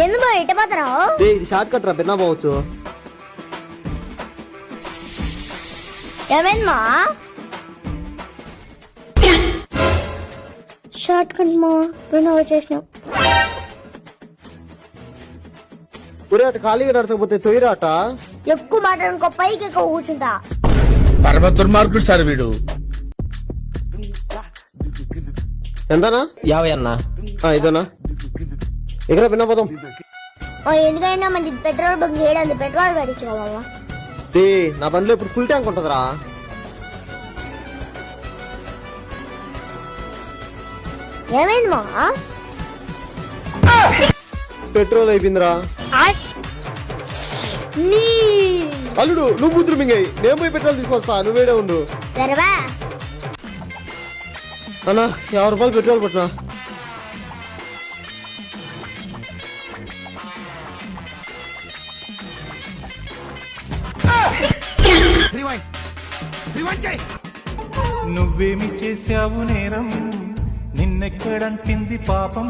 ఎందుకు ఇట్ట పోతున్నావు రే ఇది షార్ట్ కట్ రా భిన్నా పోవచ్చు. ఏమైంది మా? షార్ట్ కట్ మా వినో వచ్చేసినావు ఒరే అటు ఖాళీగా నడచకపోతే తొయ్యరాట? ఎక్కువ మాట్లాడుకో పైకి ఎక్కువ కూర్చుంటా. పరమ దుర్మార్గుడు సార్ వీడు. ఎంతనా? యాభై అన్నా. ఆ, ఇదేనా? ఎక్కడ భిన్నా పోదాం? ఓ ఎందుకైనా మంచి పెట్రోల్ బంక్ చేయడానికి పెట్రోల్ పడించుకోవాలా నా బండిలో ఇప్పుడు ఫుల్ ట్యాంక్ ఉంటదిరా. ఏమైంది మా పెట్రోల్ అయిపోయిందిరా. నీ! అల్లుడు నువ్వు బుద్ధులు మింగాయి. నేను పోయి పెట్రోల్ తీసుకొస్తా నువ్వేడే ఉండు. అన్నా యాభై రూపాయలు పెట్రోల్ పట్టినా నువ్వేమి చేశావు నేరం? నిన్నెక్కడంటింది పాపం?